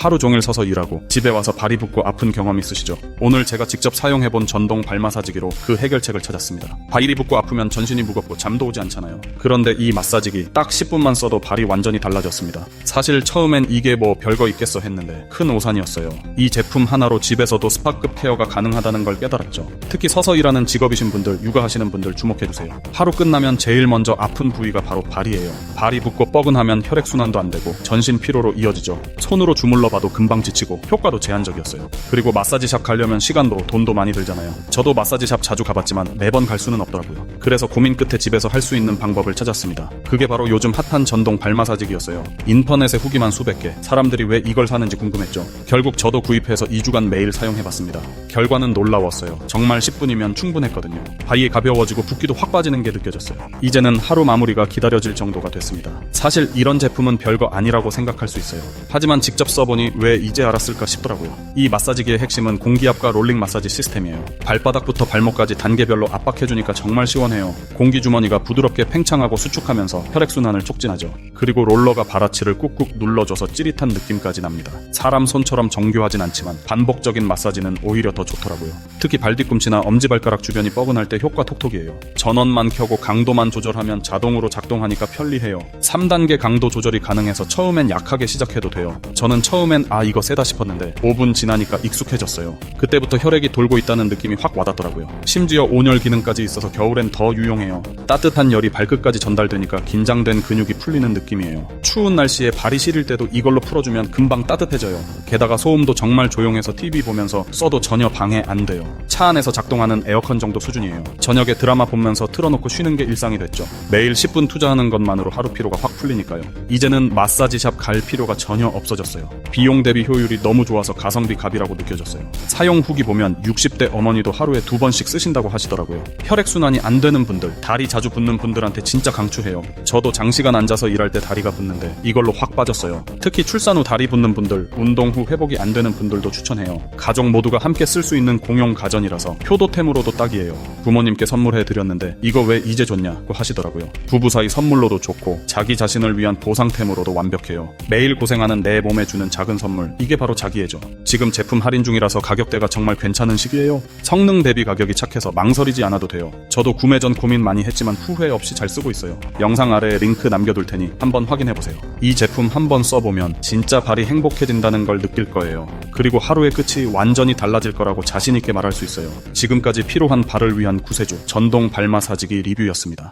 하루 종일 서서 일하고 집에 와서 발이 붓고 아픈 경험 있으시죠? 오늘 제가 직접 사용해본 전동 발 마사지기로 그 해결책을 찾았습니다. 발이 붓고 아프면 전신이 무겁고 잠도 오지 않잖아요. 그런데 이 마사지기 딱 10분만 써도 발이 완전히 달라졌습니다. 사실 처음엔 이게 뭐 별거 있겠어 했는데 큰 오산이었어요. 이 제품 하나로 집에서도 스파급 케어가 가능하다는 걸 깨달았죠. 특히 서서 일하는 직업이신 분들, 육아하시는 분들 주목해주세요. 하루 끝나면 제일 먼저 아픈 부위가 바로 발이에요. 발이 붓고 뻐근하면 혈액순환도 안 되고 전신 피로로 이어지죠. 손으로 주물러 봐도 금방 지치고 효과도 제한적이었어요. 그리고 마사지샵 가려면 시간도 돈도 많이 들잖아요. 저도 마사지샵 자주 가봤지만 매번 갈 수는 없더라고요. 그래서 고민 끝에 집에서 할 수 있는 방법을 찾았습니다. 그게 바로 요즘 핫한 전동 발 마사지기였어요. 인터넷에 후기만 수백 개. 사람들이 왜 이걸 사는지 궁금했죠. 결국 저도 구입해서 2주간 매일 사용해봤습니다. 결과는 놀라웠어요. 정말 10분이면 충분했거든요. 발이 가벼워지고 붓기도 확 빠지는 게 느껴졌어요. 이제는 하루 마무리가 기다려질 정도가 됐습니다. 사실 이런 제품은 별거 아니라고 생각할 수 있어요. 하지만 직접 써보니 왜 이제 알았을까 싶더라고요. 이 마사지기의 핵심은 공기압과 롤링 마사지 시스템이에요. 발바닥부터 발목까지 단계별로 압박해주니까 정말 시원해요. 공기 주머니가 부드럽게 팽창하고 수축하면서 혈액순환을 촉진하죠. 그리고 롤러가 발아치를 꾹꾹 눌러줘서 찌릿한 느낌까지 납니다. 사람 손처럼 정교하진 않지만 반복적인 마사지는 오히려 더 좋더라고요. 특히 발 뒤꿈치나 엄지발가락 주변이 뻐근할 때 효과 톡톡이에요. 전원만 켜고 강도만 조절하면 자동으로 작동하니까 편리해요. 3단계 강도 조절이 가능해서 처음엔 약하게 시작해도 돼요. 저는 처음 엔 아 이거 세다 싶었는데 5분 지나니까 익숙해졌어요. 그때부터 혈액이 돌고 있다는 느낌이 확 와닿더라고요. 심지어 온열 기능까지 있어서 겨울엔 더 유용해요. 따뜻한 열이 발끝까지 전달되니까 긴장된 근육이 풀리는 느낌이에요. 추운 날씨에 발이 시릴 때도 이걸로 풀어주면 금방 따뜻해져요. 게다가 소음도 정말 조용해서 TV 보면서 써도 전혀 방해 안 돼요. 차 안에서 작동하는 에어컨 정도 수준이에요. 저녁에 드라마 보면서 틀어놓고 쉬는 게 일상이 됐죠. 매일 10분 투자하는 것만으로 하루 피로가 확 풀리니까요. 이제는 마사지샵 갈 필요가 전혀 없어졌어요. 비용 대비 효율이 너무 좋아서 가성비 갑이라고 느껴졌어요. 사용 후기 보면 60대 어머니도 하루에 두 번씩 쓰신다고 하시더라고요. 혈액순환이 안 되는 분들, 다리 자주 붓는 분들한테 진짜 강추해요. 저도 장시간 앉아서 일할 때 다리가 붓는데 이걸로 확 빠졌어요. 특히 출산 후 다리 붓는 분들, 운동 후 회복이 안 되는 분들도 추천해요. 가족 모두가 함께 쓸 수 있는 공용 가전이라서 효도템으로도 딱이에요. 부모님께 선물해 드렸는데 이거 왜 이제 줬냐고 하시더라고요. 부부 사이 선물로도 좋고 자기 자신을 위한 보상템으로도 완벽해요. 매일 고생하는 내 몸에 주는 작은 선물 이게 바로 자기애죠. 지금 제품 할인 중이라서 가격대가 정말 괜찮은 시기예요. 성능 대비 가격이 착해서 망설이지 않아도 돼요. 저도 구매 전 고민 많이 했 지만 후회 없이 잘 쓰고 있어요. 영상 아래에 링크 남겨둘 테니 한번 확인해 보세요. 이 제품 한번 써보면 진짜 발이 행복해진다는 걸 느낄 거예요. 그리고 하루의 끝이 완전히 달라질 거라고 자신 있게 말할 수 있어요. 지금까지 필요한 발을 위한 구세주 전동 발 마사지기 리뷰였습니다.